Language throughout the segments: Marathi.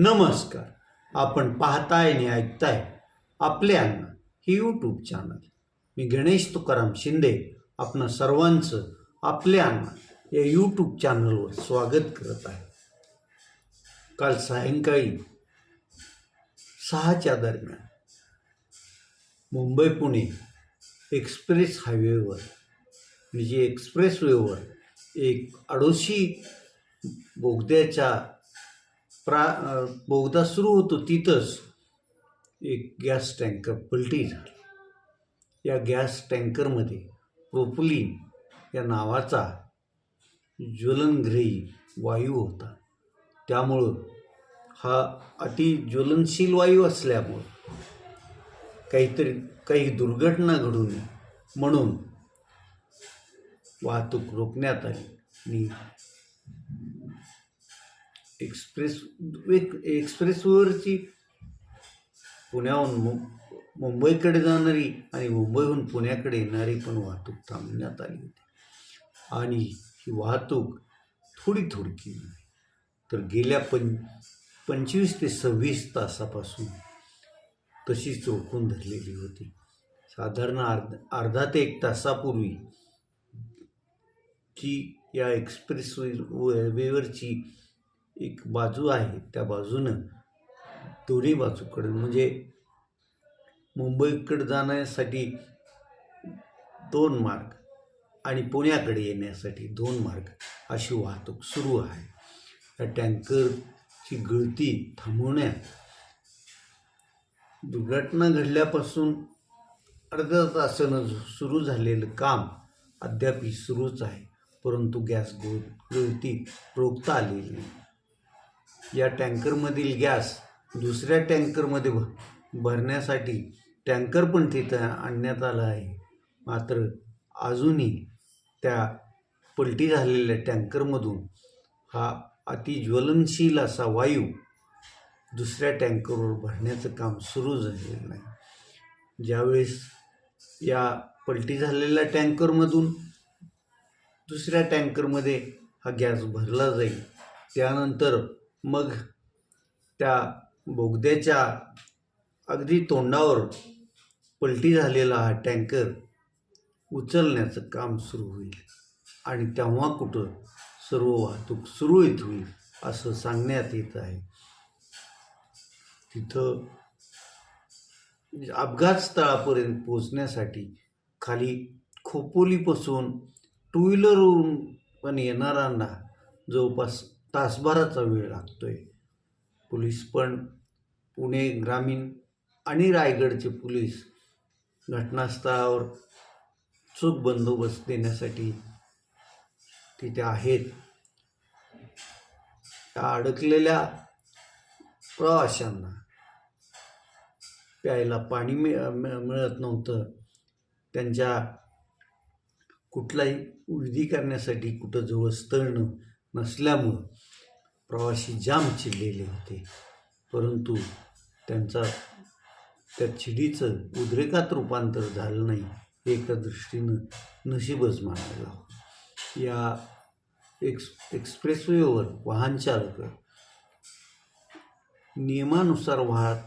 नमस्कार. आपण पाहताय आणि ऐकताय आपले अन्न हे यूट्यूब चॅनल मी गणेश तुकाराम शिंदे आपण सर्वांचं आपले अन्न या यूट्यूब चॅनलवर स्वागत करत आहे. काल सायंकाळी सहाच्या दरम्यान मुंबई पुणे एक्सप्रेस हायवेवर म्हणजे एक्सप्रेसवेवर एक अडोशी बोगद्याच्या प्रा बोगदा सुरू होतो तिथंच. एक गॅस टँकर पलटी झाला. या गॅस टँकरमध्ये प्रोपुलिन या नावाचा ज्वलनग्रही वायू होता. त्यामुळं हा अति ज्वलनशील वायू असल्यामुळं काहीतरी काही दुर्घटना घडू नये म्हणून वाहतूक रोखण्यात आली. आणि एक्सप्रेस एक एक्सप्रेसवरची पुण्याहून मु मुंबईकडे जाणारी आणि मुंबईहून पुण्याकडे येणारी पण वाहतूक थांबण्यात आली होती. आणि ही वाहतूक थोडी थोडकी. तर गेल्या पं पंचवीस ते सव्वीस तासापासून तशीच रोखून धरलेली होती. साधारण अर्ध अर्धा ते एक तासापूर्वी जी या एक्सप्रेस वे वेवरची एक बाजू आहे त्या बाजूनं दोन्ही बाजूकडं म्हणजे मुंबईकडे जाण्यासाठी दोन मार्ग आणि पुण्याकडे येण्यासाठी दोन मार्ग अशी वाहतूक सुरू आहे. या टँकरची गळती थांबवण्यात दुर्घटना घडल्यापासून अर्ध्या तासानं सुरू झालेलं काम अद्यापही सुरूच आहे परंतु गॅस गो गळती रोखता आलेली नाही. या टँकरमधील गॅस दुसऱ्या टँकरमध्ये भ भरण्यासाठी टँकर पण तिथं आणण्यात आला आहे. मात्र अजूनही त्या पलटी झालेल्या टँकरमधून हा अतिज्वलनशील असा वायू दुसऱ्या टँकरवर भरण्याचं काम सुरू झालेलं नाही. ज्यावेळेस या पलटी झालेल्या टँकरमधून दुसऱ्या टँकरमध्ये हा गॅस भरला जाईल त्यानंतर मग त्या बोगद्याच्या अगदी तोंडावर पलटी झालेला हा टँकर उचलण्याचं काम सुरू होईल. आणि तेव्हा कुठं सर्व वाहतूक सुरळीत होईल असं सांगण्यात येत आहे. तिथं अपघात स्थळापर्यंत पोचण्यासाठी खाली खोपोलीपासून टू व्हीलरवरून पण येणाऱ्यांना जवळपास तासभराचा वेळ लागतोय. पोलीस पण पुणे ग्रामीण आणि रायगडचे पोलीस घटनास्थळावर चोख बंदोबस्त देण्यासाठी तिथे आहेत. त्या अडकलेल्या प्रवाशांना प्यायला पाणी मिळ मिळत नव्हतं. त्यांच्या कुठलाही विधी करण्यासाठी कुठं जवळ स्थळ नसल्यामुळं प्रवासी जाम चिडलेले होते. परंतु त्यांचा त्या चिडीचं उद्रेकात रूपांतर झालं नाही हे एका दृष्टीनं नशीबच मानायला हवं. या एक्स एक्सप्रेसवेवर वाहन चालक नियमानुसार वाहत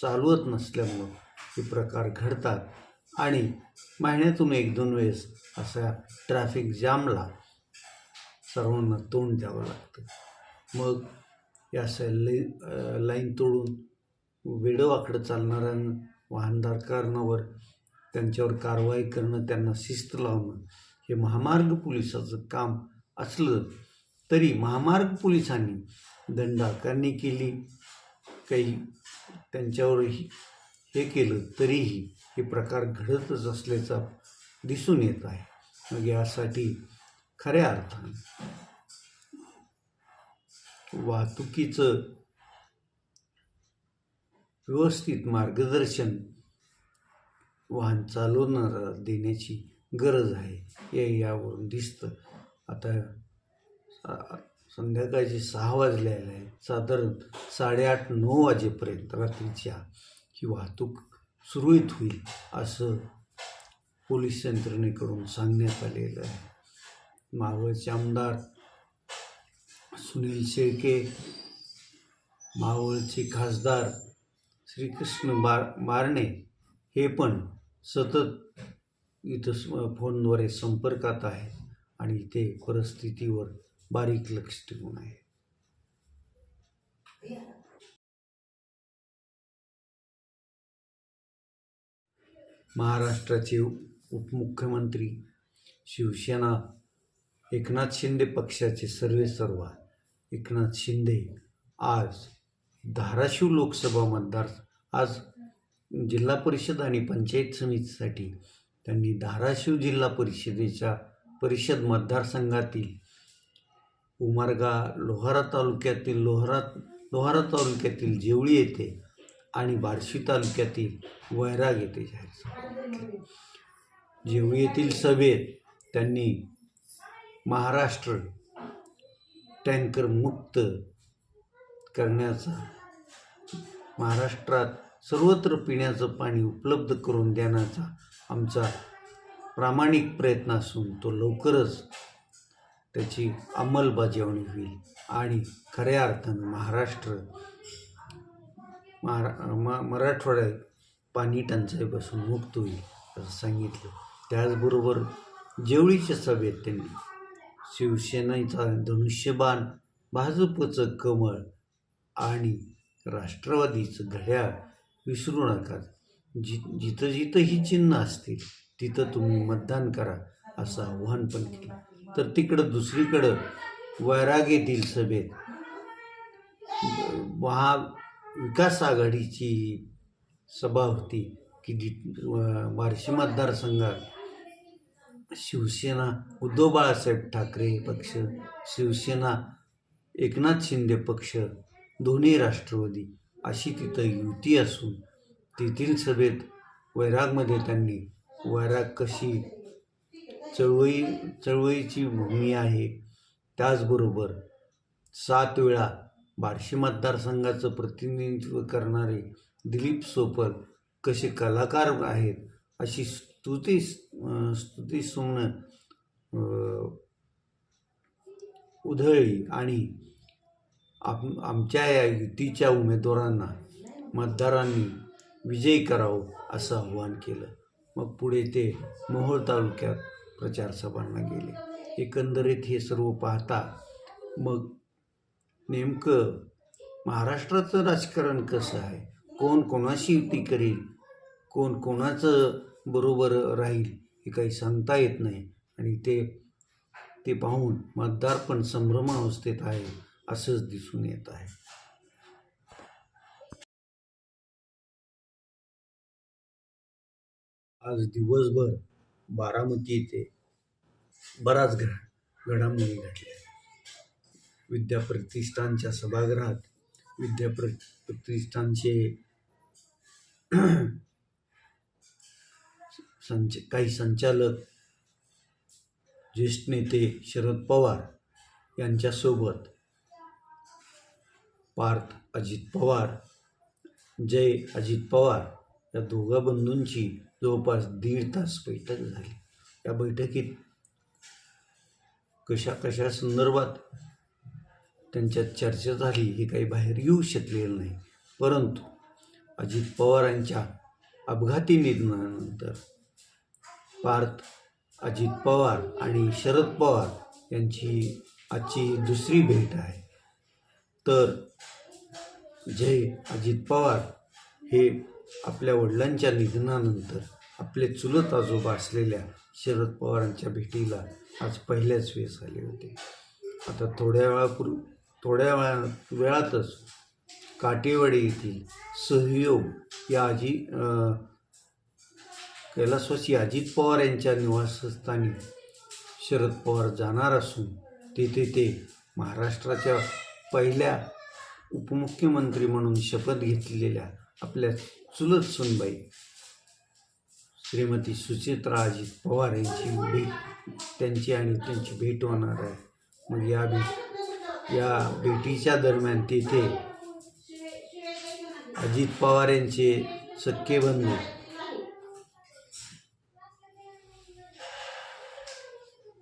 चालवत नसल्यामुळं हे प्रकार घडतात आणि महिन्यातून एक दोन वेळेस असा ट्रॅफिक जामला सर्वांना तोंड द्यावं लागतं. मग या अशा लाईन तोडून वेडवाकडं चालणाऱ्या वाहनधारकांवर त्यांच्यावर कारवाई करणं त्यांना शिस्त लावणं हे महामार्ग पोलिसाचं काम असलं तरी महामार्ग पोलिसांनी दंडाकारणी केली काही त्यांच्यावरही हे केलं तरीही हे प्रकार घडतच असल्याचा दिसून येत आहे. मग यासाठी खऱ्या अर्थानं वाहतुकीचं व्यवस्थित मार्गदर्शन वाहन चालवणारा देण्याची गरज आहे. हे यावरून दिसतं. आता संध्याकाळचे सहा वाजलेले आहे साधारण साडेआठ नऊ वाजेपर्यंत रात्रीच्या ही वाहतूक सुरळीत होईल असं पोलीस यंत्रणेकडून सांगण्यात आलेलं आहे. मावळचे आमदार सुनील शेळके मावळचे खासदार श्रीकृष्ण बार मारणे हे पण सतत इथं फोनद्वारे संपर्कात आहे आणि ते परिस्थितीवर बारीक लक्ष ठेवून आहे. महाराष्ट्राचे उपमुख्यमंत्री शिवसेना एकनाथ शिंदे पक्षाचे सर्वेसर्वा एकनाथ शिंदे आज धाराशिव लोकसभा मतदार आज जिल्हा परिषद आणि पंचायत समितीसाठी त्यांनी धाराशिव जिल्हा परिषदेच्या परिषद मतदारसंघातील उमरगा लोहारा तालुक्यातील लोहारा लोहारा तालुक्यातील जेवळी येथे आणि बार्शी तालुक्यातील वैराग येथे जाहीर सभा जेवळी येथील सभेत त्यांनी महाराष्ट्र टँकर मुक्त करण्याचा. महाराष्ट्रात सर्वत्र पिण्याचं पाणी उपलब्ध करून देण्याचा आमचा प्रामाणिक प्रयत्न असून तो लवकरच त्याची अंमलबजावणी होईल. आणि खऱ्या अर्थानं महाराष्ट्र महारा म मराठवाड्यात पाणी टंचाईपासून मुक्त होईल असं सांगितलं. त्याचबरोबर जेवळीच्या सभेत त्यांनी शिवसेनेचा धनुष्यबाण भाजपचं कमळ आणि राष्ट्रवादीचं घड्याळ विसरू नका. जि जिथं जिथं ही चिन्ह असतील तिथं तुम्ही मतदान करा असं आव्हान पण केलं. तर तिकडं दुसरीकडं वैराग येथील सभेत. महाविकास आघाडीची सभा होती की जी वारशी बार्शी मतदारसंघात. शिवसेना उद्धव बाळासाहेब ठाकरे पक्ष शिवसेना एकनाथ शिंदे पक्ष दोन्ही राष्ट्रवादी अशी तिथं युती असून तेथील सभेत वैरागमध्ये त्यांनी वैराग कशी चळवळी चळवळीची भूमी आहे. त्याचबरोबर सात वेळा बार्शी मतदारसंघाचं प्रतिनिधित्व करणारे दिलीप सोपल कसे कलाकार आहेत अशी स्तुती स्तुती सुमनं उधळली आणि आप आमच्या या युतीच्या उमेदवारांना मतदारांनी विजयी करावं असं आव्हान केलं. मग पुढे ते मोहोळ तालुक्यात प्रचारसभांना गेले. एकंदरीत हे सर्व पाहता मग नेमकं महाराष्ट्राचं राजकारण कसं आहे? कोण कोणाशी युती करेल? कोण कोणाचं बरोबर राहील हे काही सांगता येत नाही. आणि ते ते पाहून मतदार पण संभ्रमावस्थेत आहे असंच दिसून येत आहे. आज दिवसभर बारामती येथे बराच घड घडामोडी घडल्या. विद्याप्रतिष्ठानच्या सभागृहात विद्याप्र प्रतिष्ठानचे संच काही संचालक ज्येष्ठ नेते शरद पवार यांच्यासोबत पार्थ अजित पवार जय अजित पवार या दोघा बंधूंची जवळपास दीड तास बैठक झाली. या बैठकीत कशा कशा संदर्भात त्यांच्यात चर्चा झाली हे काही बाहेर येऊ शकलेलं नाही. परंतु अजित पवारांच्या अपघाती निधनानंतर पार्थ अजित पवार आणि शरद पवार यांची आजची दुसरी भेट आहे. तर जय अजित पवार हे आपल्या वडिलांच्या निधनानंतर आपले चुलत आजोबा असलेल्या शरद पवारांच्या भेटीला आज पहिल्याच वेळेस आले होते. आता थोड्या वेळापूर्वी थोड्या वेळा वेळातच काटेवाडी येथील सहयोग या आजी कैलासवासी अजित पवार यांच्या निवासस्थानी शरद पवार जाणार असून तेथे ते महाराष्ट्राच्या पहिल्या उपमुख्यमंत्री म्हणून शपथ घेतलेल्या आपल्या चुलत सुनबाई श्रीमती सुचित्रा अजित पवार यांची भेट त्यांची आणि त्यांची भेट होणार आहे. मग या भेट या भेटीच्या दरम्यान तेथे अजित पवार यांचे सख्खे बंधू.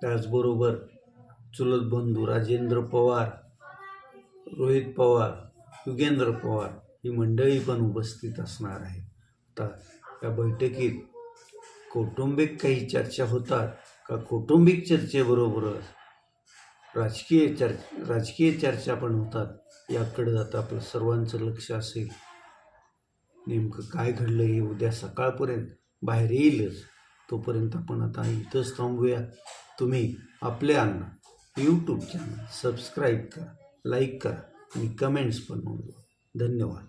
त्याचबरोबर चुलत बंधू राजेंद्र पवार रोहित पवार युगेंद्र पवार ही मंडळी पण उपस्थित असणार आहे आता या बैठकीत कौटुंबिक काही चर्चा होतात का? कौटुंबिक चर्चेबरोबरच राजकीय चर् राजकीय चर्चा पण होतात. याकडे आता आपलं सर्वांचं लक्ष असेल. नेमकं काय घडलं हे उद्या सकाळपर्यंत बाहेर येईलच तोपर्यंत आपण आता इथंच थांबूया. तुम्ही आपले अन्न यूट्यूब चॅनल सबस्क्राईब करा लाईक करा आणि कमेंट्स पण नोंदवा. धन्यवाद.